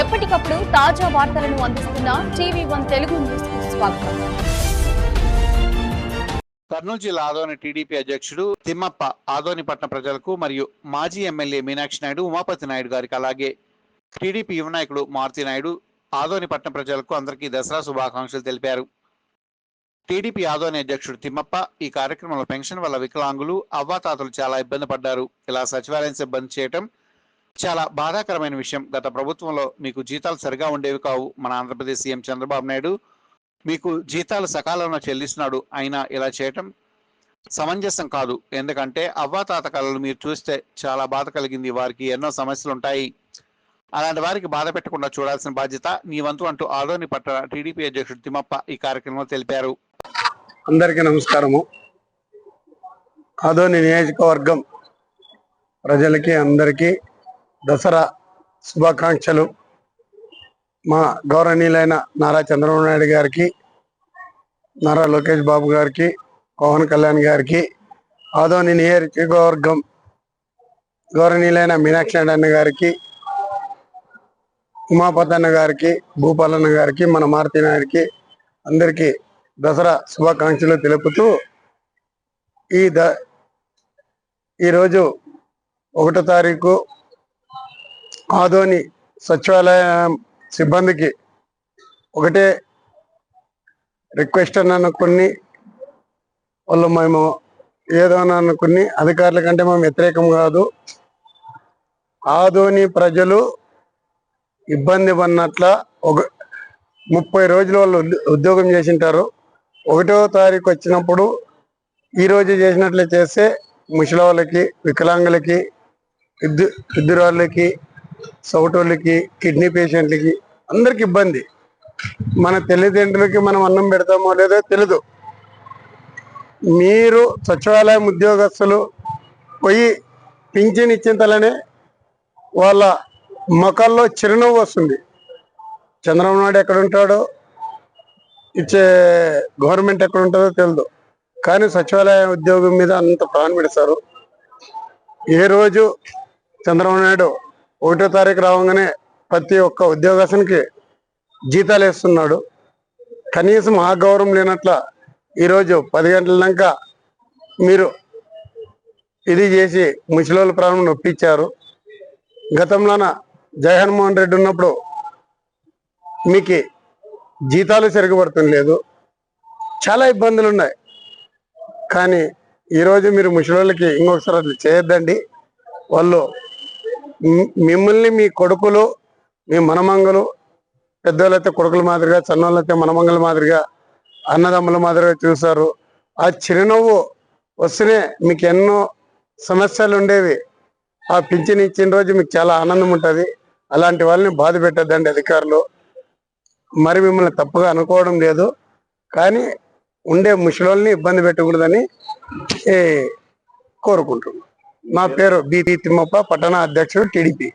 ఎప్పటికప్పుడు తాజా వార్తలను అందిస్తున్న టీవీ వన్ తెలుగు న్యూస్ స్వాగతం. కర్నూలు జిల్లా ఆదోని టీడీపీ అధ్యక్షుడు తిమ్మప్ప ఆదోనిపట్నం ప్రజలకు మరియు మాజీ ఎమ్మెల్యే మీనాక్షి నాయుడు ఉమాపతి నాయుడు గారికి అలాగే టీడీపీ యువ నాయకుడు మారుతి నాయుడు ఆదోనిపట్నం ప్రజలకు అందరికీ దసరా శుభాకాంక్షలు తెలిపారు. టీడీపీ ఆదోని అధ్యక్షుడు తిమ్మప్ప ఈ కార్యక్రమంలో పెన్షన్ వల్ల వికలాంగులు అవ్వాతాతలు చాలా ఇబ్బంది పడ్డారు. ఇలా సచివాలయం సిబ్బంది చేయటం చాలా బాధాకరమైన విషయం. గత ప్రభుత్వంలో మీకు జీతాలు సరిగా ఉండేవి కావు. మన ఆంధ్రప్రదేశ్ సీఎం చంద్రబాబు నాయుడు మీకు జీతాలు సకాలంలో చెల్లిస్తున్నాడు. అయినా ఇలా చేయటం సమంజసం కాదు. ఎందుకంటే అవ్వాతాత కళలు మీరు చూస్తే చాలా బాధ కలిగింది. వారికి ఎన్నో సమస్యలు ఉంటాయి అలాంటి వారికి బాధ పెట్టకుండా చూడాల్సిన బాధ్యత నీ వంతు అంటూ ఆదోని పట్టణ టీడీపీ అధ్యక్షుడు తిమ్మప్ప ఈ కార్యక్రమంలో తెలిపారు. అందరికీ నమస్కారము. ఆదోని నియోజకవర్గం ప్రజలకి అందరికీ దసరా శుభాకాంక్షలు. మా గౌరవనీయులైన నారా చంద్రబాబు నాయుడు గారికి నారా లోకేష్ బాబు గారికి పవన్ కళ్యాణ్ గారికి ఆదోని నియోజకవర్గం గౌరవనీయులైన మీనాక్షి నాయుడు అన్న గారికి ఉమాపతన్న గారికి భూపాలన్న గారికి మన మారుతి నాయుడికి అందరికీ దసరా శుభాకాంక్షలు తెలుపుతూ ఈ ద ఈరోజు ఒకటో తారీఖు ఆదోని సచివాలయం సిబ్బందికి ఒకటే రిక్వెస్ట్ అని అనుకుని వాళ్ళు మేము ఏదో అని అనుకుని అధికారుల కంటే మేము వ్యతిరేకం కాదు. ఆదోని ప్రజలు ఇబ్బంది పడినట్ల ఒక ముప్పై రోజులు వాళ్ళు ఉద్యోగం చేసింటారు. ఒకటో తారీఖు వచ్చినప్పుడు ఈ చేసినట్లు చేస్తే ముసలి వాళ్ళకి వికలాంగులకి ఇద్దు ఇద్దరాళ్ళకి సౌటోళ్ళకి కిడ్నీ పేషెంట్లకి అందరికి ఇబ్బంది. మన తల్లిదండ్రులకి మనం అన్నం పెడతామో లేదో తెలీదు. మీరు సచివాలయం ఉద్యోగస్తులు పోయి పింఛన్ ఇచ్చిన తలనే వాళ్ళ ముఖాల్లో చిరునవ్వు వస్తుంది. చంద్రబాబు నాయుడు ఎక్కడ ఉంటాడో ఇచ్చే గవర్నమెంట్ ఎక్కడ ఉంటుందో తెలియదు కానీ సచివాలయ ఉద్యోగం మీద అంత ప్రాణం పెడతారు. ఏ రోజు చంద్రబాబు నాయుడు ఒకటో తారీఖు రావంగానే ప్రతి ఒక్క ఉద్యోగస్తునికి జీతాలు వేస్తున్నాడు. కనీసం ఆ గౌరవం లేనట్ల ఈరోజు పది గంటల దాకా మీరు ఇది చేసి ముసలోళ్ళ ప్రాణం నొప్పించారు. గతంలోన జగన్మోహన్ రెడ్డి ఉన్నప్పుడు మీకు జీతాలు సరిగబడటం లేదు. చాలా ఇబ్బందులు ఉన్నాయి. కానీ ఈరోజు మీరు ముసలోళ్ళకి ఇంకొకసారి అట్లా చేయొద్దండి. వాళ్ళు మిమ్మల్ని మీ కొడుకులు మీ మనమంగలు పెద్దవాళ్ళైతే కొడుకుల మాదిరిగా చిన్నవాళ్ళైతే మనమంగల మాదిరిగా అన్నదమ్ముల మాదిరిగా చూశారు. ఆ చిరునవ్వు వస్తేనే మీకు ఎన్నో సమస్యలు ఉండేవి. ఆ పింఛన్ ఇచ్చిన రోజు మీకు చాలా ఆనందం ఉంటుంది. అలాంటి వాళ్ళని బాధ పెట్టద్దండి అధికారులు. మరి మిమ్మల్ని తప్పుగా అనుకోవడం లేదు. కానీ ఉండే ముసలోళ్ళని ఇబ్బంది పెట్టకూడదని కోరుకుంటున్నాను మా నా పేరు బీటీ తిమ్మప్ప పట్టణ అధ్యక్షుడు టీడీపీ